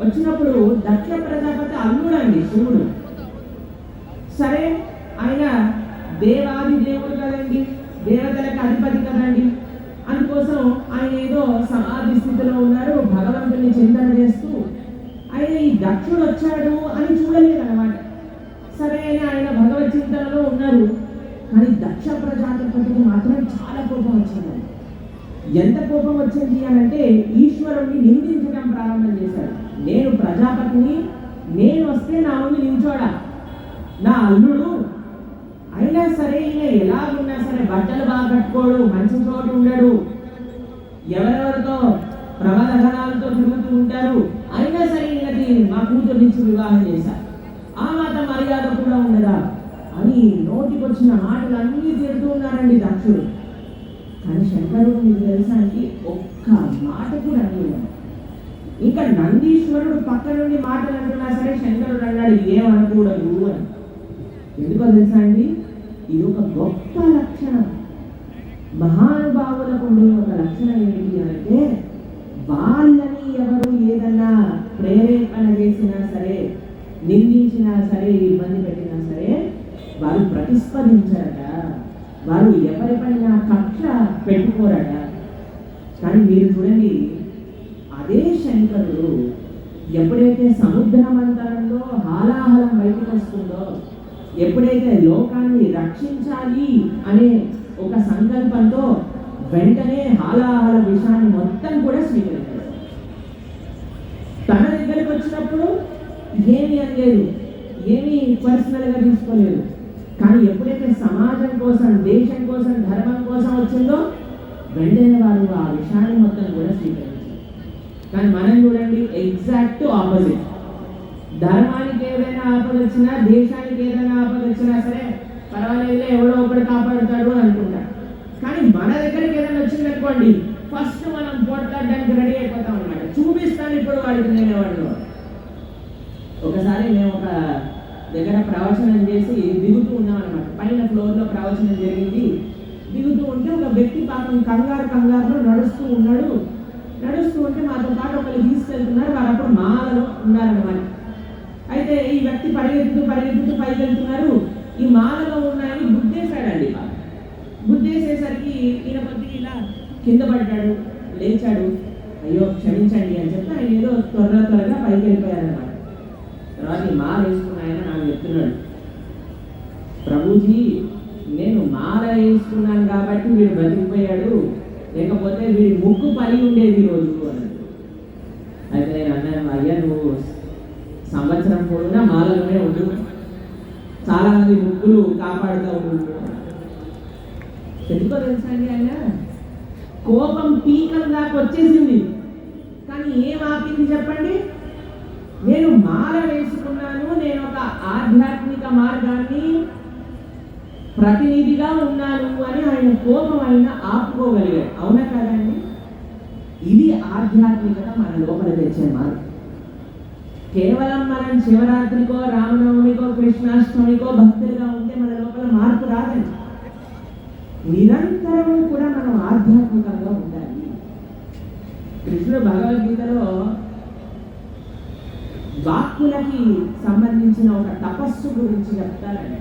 వచ్చినప్పుడు దక్ష ప్రజాపతి అల్లుడండి శివుడు. సరే ఆయన దేవాది దేవుడు కదండి దేవతలకు అధిపతి కదండి. అందుకోసం ఆయన ఏదో సమాధి స్థితిలో ఉన్నారు భగవంతుని చింతన చేస్తూ ఆయన ఈ దక్షుడు వచ్చాడు అని చూడలేదు అనమాట సరే అని ఆయన భగవత్ చింతనలో ఉన్నారు. కానీ దక్ష ప్రజాపతికి మాత్రం చాలా కోపం వచ్చింది ఎంత కోపం వచ్చింది అని అంటే ఈశ్వరుణ్ణి నింది ప్రజాపతిని నేను వస్తే నా ముందు నించోడా నా అల్లుడు అయినా సరే ఈయన ఎలాగున్నా సరే బట్టలు బాగా కట్టుకోడు మంచి చోటు ఉండడు. ఎవరెవరితో ప్రబలధనాలతో తిరుగుతూ ఉంటారు అయినా సరే ఈయనకి మా కూతురు నుంచి వివాహం చేశారు. ఆ మాట మర్యాద కూడా ఉండదా? అని నోటికొచ్చిన మాటలు అన్నీ తిడుతూ ఉన్నారండి దక్షుడు. కానీ శంకరుడు మీకు తెలుసా అండి ఒక్క మాట కూడా అనలేదు ఇంకా నందీశ్వరుడు పక్క నుండి మాటలు అంటున్నా సరే శంకరుడు అన్నాడు ఏమనకూడదు అని. ఎందుకో తెలుసా అండి? ఇది ఒక గొప్ప లక్షణం. మహానుభావులకు ఉండే ఒక లక్షణం ఏంటి అంటే వాళ్ళని ఎవరు ఏదన్నా ప్రేరేపణ చేసినా సరే నిందించినా సరే ఇబ్బంది పెట్టినా సరే వారు ప్రతిస్పందించారట. వారు ఎవరిపైన కక్ష పెట్టుకోరట. కానీ మీరు చూడండి అదే శంకరుడు ఎప్పుడైతే సముద్రమంతరంలో హాలాహలం బయటకు వస్తుందో ఎప్పుడైతే లోకాన్ని రక్షించాలి అనే ఒక సంకల్పంతో వెంటనే హాలాహల విషయాన్ని మొత్తం కూడా స్వీకరించారు తన దగ్గరికి వచ్చినప్పుడు ఏమీ అనలేదు ఏమీ పర్సనల్గా తీసుకోలేదు. కానీ ఎప్పుడైతే సమాజం కోసం దేశం కోసం ధర్మం కోసం వచ్చిందో వెంటనే వారు ఆ విషయాన్ని మొత్తం కూడా స్వీకరించారు కానీ మనం చూడండి ఎగ్జాక్ట్ ఆపోజిట్ ధర్మానికి ఏదైనా ఆపద వచ్చినా దేశానికి ఏదైనా ఆపద వచ్చినా సరే పర్వాలేదులే ఎవడో ఒకటి కాపాడుతాడు అని అనుకుంటా. కానీ మన దగ్గరికి ఏదైనా వచ్చిందనుకోండి ఫస్ట్ మనం పోట్లాడడానికి రెడీ అయిపోతాం అనమాట చూపిస్తాను ఇప్పుడు వాడికి నేను ఎవరినో. ఒకసారి మేము ఒక దగ్గర ప్రవచనం చేసి దిగుతూ ఉన్నాం అనమాట పైన ఫ్లోర్లో ప్రవచనం జరిగింది. దిగుతూ ఉంటే ఒక వ్యక్తి పాపం కంగారు కంగారులో నడుస్తూ ఉన్నాడు. నడుస్తూ ఉంటే మాతో పాటు ఒకరు తీసుకెళ్తున్నారు వారు అప్పుడు మాలలో ఉన్నారన్నమాట. అయితే ఈ వ్యక్తి పరిగెత్తుతూ పరిగెత్తుతూ పైకి వెళ్తున్నారు ఈ మాలలో ఉన్నాయని గుద్దేశాడండి గుద్దేసేసరికి ఈయన కొద్దిగా ఇలా కింద పడ్డాడు లేచాడు. అయ్యో క్షమించండి అని చెప్పి ఆయన ఏదో త్వరగా త్వరగా పైకి వెళ్ళిపోయారన్నమాట తర్వాత ఈ మాల వేసుకున్నాయని నాకు చెప్తున్నాడు. ప్రభుజీ నేను మాల వేసుకున్నాను కాబట్టి వీడు బతికిపోయాడు లేకపోతే వీడి ముక్కు పని ఉండేది రోజు అయితే నేను అన్నాను అయ్యా నువ్వు సంవత్సరం పొడుగునా మాలలోనే ఉండు. చాలా మంది ముక్కులు కాపాడుతూ ఉండు. ఎందుకో తెలుసా అండి ఆయన? కోపం పీకల దాకా వచ్చేసింది. కానీ ఏం ఆపింది చెప్పండి? నేను మాల వేసుకున్నాను నేను ఒక ఆధ్యాత్మిక మార్గాన్ని ప్రతినిధిగా ఉన్నాను అని ఆయన కోపం ఆయన ఆపుకోగలిగాడు. అవునా కదండి ఇది ఆధ్యాత్మికత మన లోపల తెచ్చే మార్గం. కేవలం మనం శివరాత్రికో రామనవమికో కృష్ణాష్టమికో భక్తులుగా ఉంటే మన లోపల మార్పు రాదండి. నిరంతరం కూడా మనం ఆధ్యాత్మికంగా ఉండాలి. కృష్ణుడు భగవద్గీతలో వాక్కులకి సంబంధించిన ఒక తపస్సు గురించి చెప్తారండి.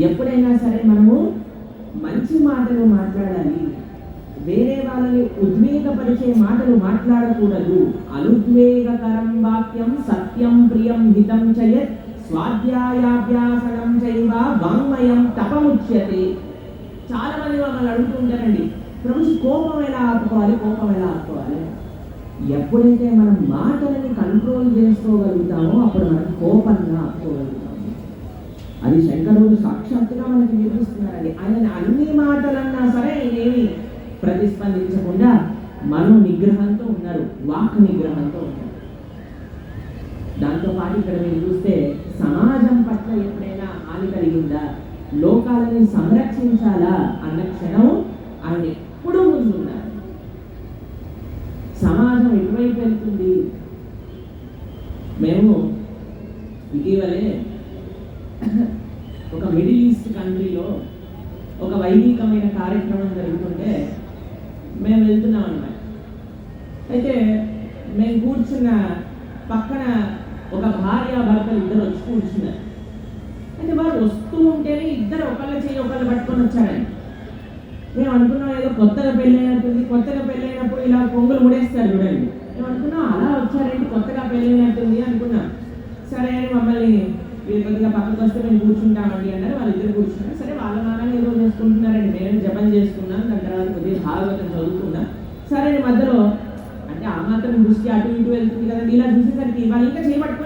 ఎప్పుడైనా సరే మనము మంచి మాటలు మాట్లాడాలి. వేరే వాళ్ళని ఉద్వేగపరిచే మాటలు మాట్లాడకూడదు. అనుద్వేగకరం వాక్యం సత్యం ప్రియం హితం చయత్ స్వాధ్యాయాభ్యాసనం చైవ వాంగ్మయం తపముచ్యతే. చాలా మంది మమ్మల్ని అడుగుతుంటారండి ప్రభుత్వ కోపం ఎలా ఆపుకోవాలి? కోపం ఎలా ఆపుకోవాలి? ఎప్పుడైతే మనం మాటలని కంట్రోల్ చేసుకోగలుగుతామో అప్పుడు మనం కోపంగా ఆపుకోగలుగుతాం. అది శంకరుడు సాక్షాత్తుగా మనకి నేర్పిస్తున్నారండి. ఆయన అన్ని మాటలన్నా సరే ఏమి ప్రతిస్పందించకుండా మనో నిగ్రహంతో ఉన్నారు వాక్ నిగ్రహంతో ఉన్నారు. దాంతో పాటు ఇక్కడ మీరు చూస్తే సమాజం పట్ల ఎప్పుడైనా హాని కలిగిందా లోకాలని సంరక్షించాలా? అన్న క్షణం ఆయన ఎప్పుడూ ముందున్నారు సమాజం ఎటువైపు వెళ్తుంది? మేము ఇటీవలే ఒక మిడిల్ ఈస్ట్ కంట్రీలో ఒక వైదికమైన కార్యక్రమం జరుగుతుంటే మేము వెళ్తున్నాం అన్నమాట అయితే మేము కూర్చున్న పక్కన ఒక భార్య భర్తలు ఇద్దరు వచ్చి కూర్చున్నారు అయితే వారు వస్తూ ఉంటేనే ఇద్దరు ఒకళ్ళ చేయి ఒకళ్ళు పట్టుకొని వచ్చారండి మేము అనుకున్నాం ఏదో కొత్తగా పెళ్ళైనట్టుంది కొత్తగా పెళ్ళైనప్పుడు ఇలా పొంగులు ముడేస్తారు చూడండి. మేము అనుకున్నాం అలా వచ్చారండి కొత్తగా పెళ్ళైనట్టుంది అనుకున్నాం. సరే అని మమ్మల్ని వీళ్ళు కొద్దిగా పక్కకు వస్తే మేము కూర్చుంటామండి అన్నారు. వాళ్ళిద్దరు కూర్చున్నారు. సరే వాళ్ళ నాన్న ఏదో చేసుకుంటున్నారండి. నేను జపం చేసుకున్నాను. దాని తర్వాత కొద్దిగా భాగవతం చదువుకున్నా. సరే మధ్యలో అంటే ఆ మాత్రం దృష్టి అటు ఇటు వెళ్తుంది కదండి. ఇలా చూసేసరికి వాళ్ళు ఇంకా చేపట్టుకొని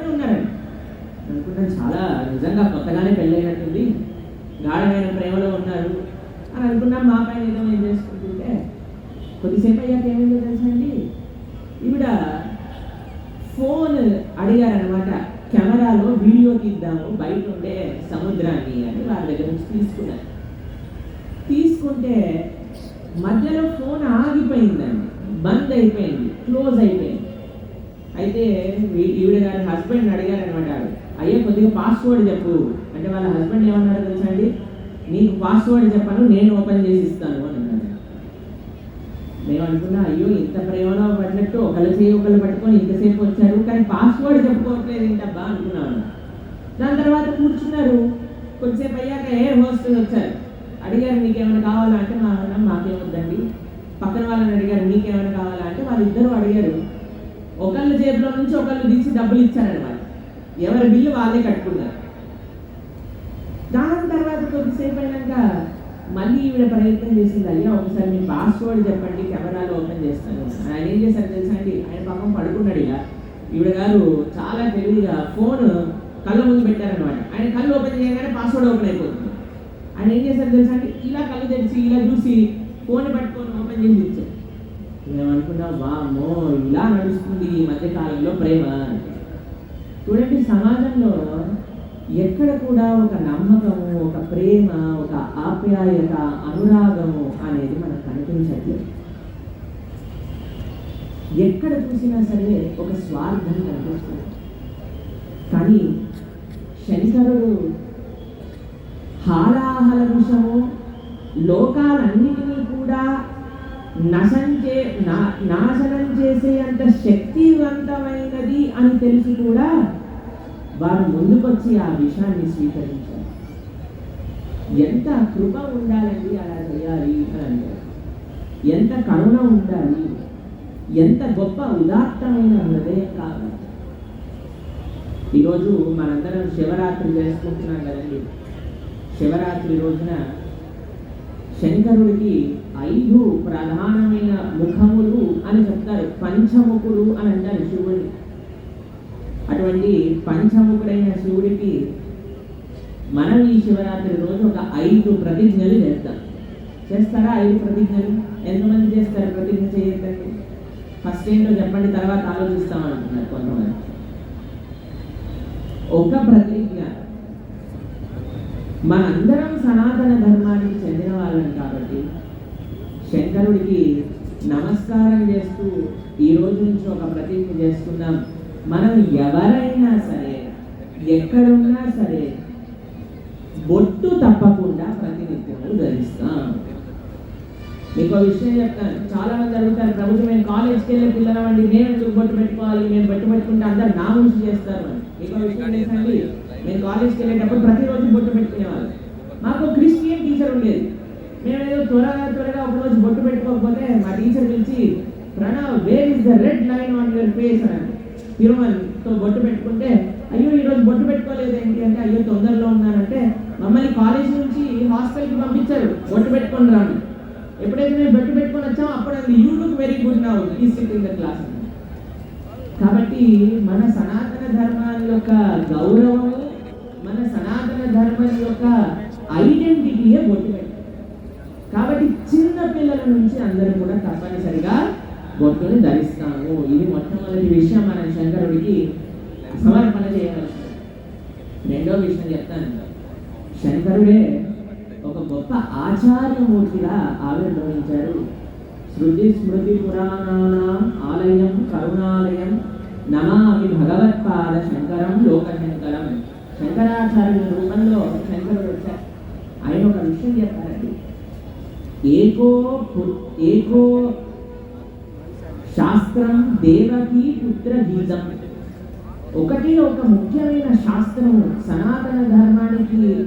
చాలా నిజంగా కొత్తగానే పెళ్ళైనట్టుంది. గాఢమైన ప్రేమలో ఉన్నారు. అని అనుకున్నాం మా పైన ఏదో ఏం చేసుకుంటుంటే కొద్దిసేపు అయ్యాక ఏమైందో తెలుసండి ఈవిడ ఫోన్ అడిగారనమాట కెమెరాలో వీడియో తీద్దాము బయట ఉండే సముద్రాన్ని అని వాళ్ళ దగ్గర నుంచి తీసుకున్నారు. తీసుకుంటే మధ్యలో ఫోన్ ఆగిపోయిందండి బంద్ అయిపోయింది క్లోజ్ అయిపోయింది అయితే వీ- ఈవిడ గారి హస్బెండ్ అడిగారు అనమాట అయ్యా కొద్దిగా పాస్వర్డ్ చెప్పు. అంటే వాళ్ళ హస్బెండ్ ఏమన్నాడు తెలుసా అండి? నీకు పాస్వర్డ్ చెప్పను నేను ఓపెన్ చేసి ఇస్తాను అని అన్నాడు. మేము అనుకున్నా అయ్యో ఇంత ప్రేమలో పడినట్టు ఒకళ్ళు చేయి ఒకళ్ళు పట్టుకొని ఇంతసేపు వచ్చారు కానీ పాస్వర్డ్ చెప్పుకోవట్లేదు ఏంటబ్బా అనుకున్నాను. దాని తర్వాత కూర్చున్నారు. కొద్దిసేపు అయ్యాక ఎయిర్ హోస్టల్ వచ్చారు. అడిగారు మీకేమైనా కావాలా? అంటే మా అన్న మాకేమొద్దండి పక్కన వాళ్ళని అడిగారు మీకేమైనా కావాలా? అంటే వాళ్ళు ఇద్దరు అడిగారు. ఒకళ్ళ జేబులో నుంచి ఒకళ్ళు తీసి డబ్బులు ఇచ్చారనమాట ఎవరి బిల్లు వాళ్ళే కట్టుకున్నారు. దాని తర్వాత కొద్దిసేపు అయినాక మళ్ళీ ఈవిడ ప్రయత్నం చేసింది అయ్యా ఒకసారి మీ పాస్వర్డ్ చెప్పండి కెమెరాలో ఓపెన్ చేస్తాను. ఆయన ఏం చేశారు తెలుసా అండి? ఆయన పాపం పడుకున్నాడు ఇలా ఈవిడ గారు చాలా తెలివిగా ఫోన్ కళ్ళ ముందు పెట్టారనమాట ఆయన కళ్ళు ఓపెన్ చేయగానే పాస్వర్డ్ ఓపెన్ అయిపోతుంది. ఆయన ఏం చేశారు తెలుసా అండి? ఇలా కళ్ళు తెరిచి ఇలా చూసి ఫోన్ పట్టుకొని ఓపెన్ చేసి ఇచ్చారు. మేమనుకున్నాం వామో ఇలా నడుస్తుంది ఈ మధ్య కాలంలో ప్రేమ చూడండి సమాజంలో ఎక్కడ కూడా ఒక నమ్మకము ఒక ప్రేమ ఒక ఆప్యాయత అనురాగము అనేది మనకు కనిపించట్లేదు. ఎక్కడ చూసినా సరే ఒక స్వార్థం కనిపిస్తుంది. కానీ శంకరుడు హాలాహల విషము లోకాలన్నిటినీ కూడా నశం చే నా- నాశనం చేసే అంత శక్తివంతమైనది అని తెలిసి కూడా వారు ముందుకొచ్చి ఆ విషయాన్ని స్వీకరించారు. ఎంత కృప ఉండాలండి అలా చేయాలి అని అంటారు ఎంత కరుణ ఉండాలి ఎంత గొప్ప ఉదాత్తమైన హృదయం కావాలి. ఈరోజు మనందరం శివరాత్రి చేసుకుంటున్నాం కదండి. శివరాత్రి రోజున శంకరుడికి ఐదు ప్రధానమైన ముఖములు అని చెప్తారు. పంచముఖులు అని అంటారు శివుడిని అటువంటి పంచముఖుడైన శివుడికి మనం ఈ శివరాత్రి రోజు ఒక ఐదు ప్రతిజ్ఞలు చేస్తాం చేస్తారా ఐదు ప్రతిజ్ఞలు? ఎంతమంది చేస్తారు ప్రతిజ్ఞ చేయొద్దండి ఫస్ట్ ఏంటో చెప్పండి తర్వాత ఆలోచిస్తామంటున్నారు కొంతమంది. ఒక ప్రతిజ్ఞ. మనందరం సనాతన ధర్మానికి చెందిన వాళ్ళం కాబట్టి శంకరుడికి నమస్కారం చేస్తూ ఈ రోజు నుంచి ఒక ప్రతిజ్ఞ చేసుకుందాం మనం ఎవరైనా సరే ఎక్కడున్నా సరే బొట్టు తప్పకుండా ప్రతినిత్యము ధరిస్తాం. మీకు ఒక విషయం చెప్తాను. చాలా మంది అడుగుతారు ప్రభుత్వం మేము కాలేజ్కి వెళ్ళే పిల్లలమండి మేము ఎందుకు బొట్టు పెట్టుకోవాలి మేము బొట్టు పెట్టుకుంటే అందరు నా గురించి చేస్తారు మీకు ఒక విషయం చేసండి మేము కాలేజ్కి వెళ్ళేటప్పుడు ప్రతిరోజు బొట్టు పెట్టుకునేవాళ్ళం. మాకు క్రిస్టియన్ టీచర్ ఉండేది. మేము ఏదో త్వరగా త్వరగా ఒక రోజు బొట్టు పెట్టుకోకపోతే మా టీచర్ పిలిచి Pranav where is the red line on your face అని తిరుమలతో బొట్టు పెట్టుకుంటే అయ్యో ఈ రోజు బొట్టు పెట్టుకోలేదు ఏంటి అంటే అయ్యో తొందరలో ఉన్నానంటే మమ్మల్ని కాలేజ్ నుంచి హాస్టల్కి పంపించారు. బొట్టు పెట్టుకొని రాను ఎప్పుడైతే మేము బొట్టు పెట్టుకొని వచ్చామో అప్పుడు అది you look very good now ఈ సిట్ ఇన్ ద క్లాస్ కాబట్టి మన సనాతన ధర్మాల యొక్క గౌరవము మన సనాతన ధర్మం యొక్క ఐడెంటిటీయే బొట్టు పెట్టారు కాబట్టి చిన్న పిల్లల నుంచి అందరూ కూడా తప్పనిసరిగా బొట్టుని ధరిస్తాము. ఇది మొట్టమొదటి విషయం మన శంకరుడికి సమర్పణ చేయవలసింది. రెండో విషయం చెప్తాను. శంకరుడే ఒక గొప్ప ఆచార్యమూర్తిగా ఆవిర్భవించారు శృతి స్మృతి పురాణాల ఆలయం కరుణాలయం నమామి భగవత్పాద శంకరం లోక శంకరం శంకరాచార్యుల రూపంలో శంకరుడు వచ్చారు ఆయన ఒక విషయం చెప్పారండి ఏకో ఏకో శాస్త్రం దేవకి పుత్ర గీతం. ఒకటి ఒక ముఖ్యమైన శాస్త్రము సనాతన ధర్మానికి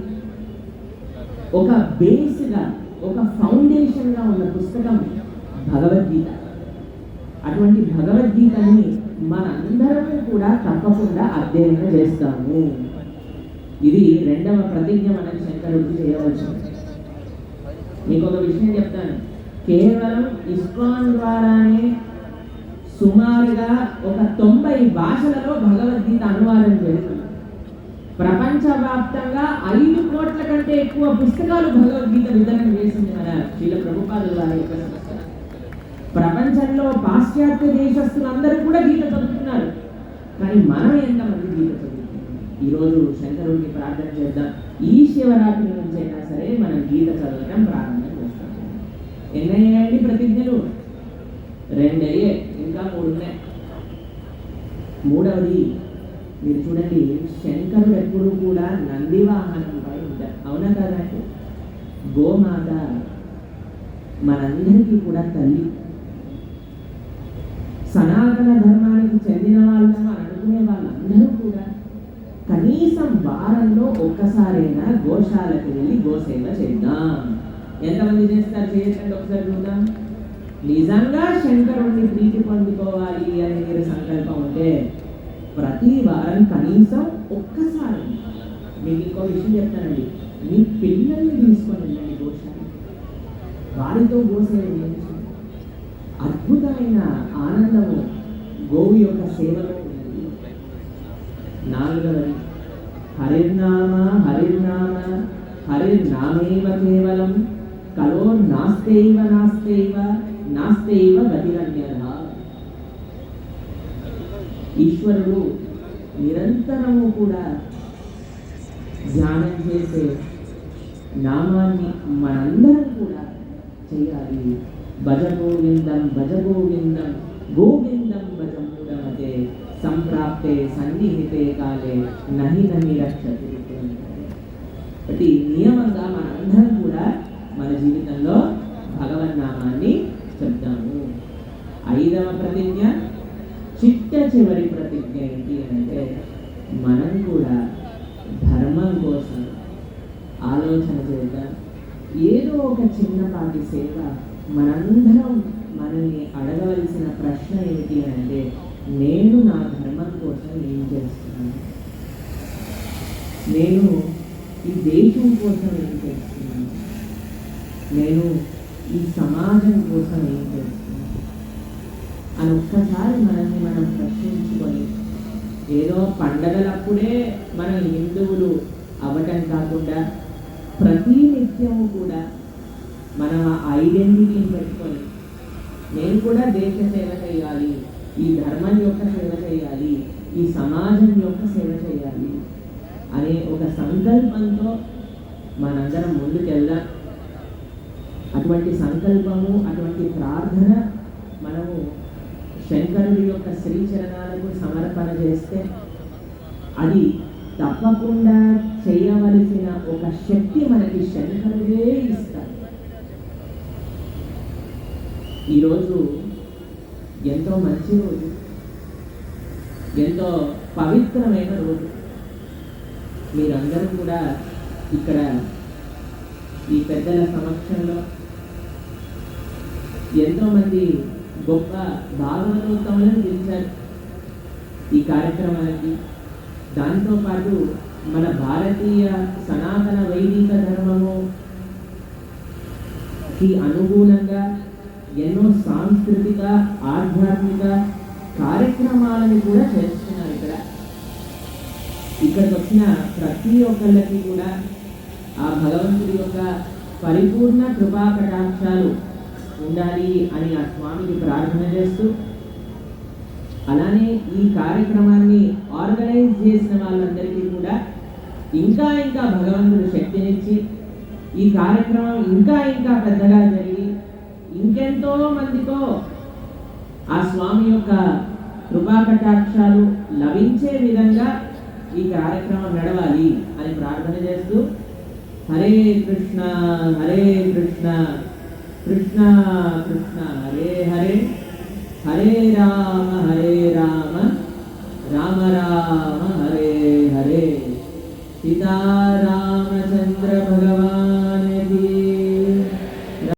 ఒక బేస్గా ఒక ఫౌండేషన్గా ఉన్న పుస్తకం భగవద్గీత. అటువంటి భగవద్గీతని మనందరం కూడా తప్పకుండా అధ్యయనం చేస్తాము. ఇది రెండవ ప్రతిజ్ఞ మనం శంకరుడికి చేయవచ్చు. మీకు ఒక విషయం చెప్తాను. కేవలం ఇస్కాన్ ద్వారానే సుమారుగా ఒక తొంభై భాషలలో భగవద్గీత అనువాదం జరుగుతుంది ప్రపంచవ్యాప్తంగా ఐదు కోట్ల కంటే ఎక్కువ పుస్తకాలు భగవద్గీత వితరణ చేసింది మన శ్రీల ప్రభుపాదుల వారి యొక్క సంస్థ. ప్రపంచంలో పాశ్చాత్య దేశస్తులందరూ కూడా గీత చదువుతున్నారు. కానీ మనం ఎంతమంది గీత చదువుతున్నాం? ఈరోజు శంకరుడికి ప్రార్థన చేద్దాం. ఈ శివరాత్రి నుంచి అయినా సరే మనం గీత చదవడం ప్రారంభం చేస్తాం. ఎన్నయ్యాయండి ప్రతిజ్ఞలు? రెండయ్యే. మూడవది మీరు చూడండి శంకరుడు ఎప్పుడు కూడా నంది వాహనంపై ఉంటారు అవునా కదా గోమాత మనందరికీ కూడా తల్లి. సనాతన ధర్మానికి చెందిన వాళ్ళని అని అనుకునే వాళ్ళందరూ కూడా కనీసం వారంలో ఒక్కసారైనా గోశాలకు వెళ్ళి గోసేవ చేద్దాం. ఎంతమంది చేస్తారు? చేయకండి ఒకసారి చూద్దాం. నిజంగా శంకరుణ్ణి ప్రీతి పొందుకోవాలి అని మీరు సంకల్పం ఉంటే ప్రతి వారం కనీసం ఒక్కసారి మీకు ఇంకో విషయం చెప్తానండి. మీ పిల్లల్ని తీసుకొని వెళ్ళండి గోశాల వారితో గోసేవ అద్భుతమైన ఆనందము గోవు యొక్క సేవలో ఉంది నాలుగవది హరిర్నామ హరిర్నామ హరిర్నామేవ కేవలం కలో నాస్తైవ నాస్తైవ నాస్తేవ గతిరన్యధ ఈశ్వరుడు నిరంతరము కూడా ధ్యానం చేసే నామాన్ని మనందరం కూడా చేయాలి. భజ గోవిందం భజ గోవిందం గోవిందం భజ మూఢమతే సంప్రాప్తే సన్నిహితే కాలే నహి నహి రక్షతి ప్రతి నియమంగా మనందరం కూడా మన జీవితంలో భగవన్నామాన్ని ఐదవ ప్రతిజ్ఞ? చిట్ట చివరి ప్రతిజ్ఞ ఏంటి అంటే మనం కూడా ధర్మం కోసం ఆలోచన చేద్దాం. ఏదో ఒక చిన్నపాటి సేవ మనందరం మనల్ని అడగవలసిన ప్రశ్న ఏమిటి అంటే నేను నా ధర్మం కోసం ఏం చేస్తున్నాను? నేను ఈ దేశం కోసం ఏం చేస్తున్నాను? నేను ఈ సమాజం కోసం ఏం చేస్తున్నాను? అని ఒక్కసారి మనల్ని మనం ప్రశ్నించుకొని ఏదో పండగలప్పుడే మన హిందువులు అవ్వటం కాకుండా ప్రతి నిత్యము కూడా మనం ఐడెంటిటీని పెట్టుకొని నేను కూడా దేశ సేవ చేయాలి ఈ ధర్మం యొక్క సేవ చేయాలి ఈ సమాజం యొక్క సేవ చేయాలి అనే ఒక సంకల్పంతో మనందరం ముందుకెళ్దాం. అటువంటి సంకల్పము అటువంటి ప్రార్థన శంకరుడి యొక్క శ్రీచరణాలకు సమర్పణ చేస్తే అది తప్పకుండా చేయవలసిన ఒక శక్తి మనకి శంకరుడే ఇస్తారు ఈరోజు ఎంతో మంచి రోజు. ఎంతో పవిత్రమైన రోజు. మీరందరూ కూడా ఇక్కడ ఈ పెద్దల సమక్షంలో ఎంతోమంది గొప్ప భాగవతోత్తములను పిలిచారు ఈ కార్యక్రమానికి దాంతోపాటు మన భారతీయ సనాతన వైదిక ధర్మము కి అనుగుణంగా ఎన్నో సాంస్కృతిక ఆధ్యాత్మిక కార్యక్రమాలను కూడా చేస్తున్నారు ఇక్కడ. ఇక్కడికి వచ్చిన ప్రతి ఒక్కళ్ళకి కూడా ఆ భగవంతుడి యొక్క పరిపూర్ణ కృపా కటాక్షాలు ఉండాలి అని ఆ స్వామికి ప్రార్థన చేస్తూ అలానే ఈ కార్యక్రమాన్ని ఆర్గనైజ్ చేసిన వాళ్ళందరికీ కూడా ఇంకా ఇంకా భగవంతుడు శక్తినిచ్చి ఈ కార్యక్రమం ఇంకా ఇంకా పెద్దగా జరిగి ఇంకెంతో మందితో ఆ స్వామి యొక్క కృపాకటాక్షాలు లభించే విధంగా ఈ కార్యక్రమం నడవాలి అని ప్రార్థన చేస్తూ హరే కృష్ణ హరే కృష్ణ. కృష్ణ కృష్ణ హరే హరే హరే రామ హరే రామ రామ రామ హరే హరే సీతారామచంద్ర భగవాన్ కీ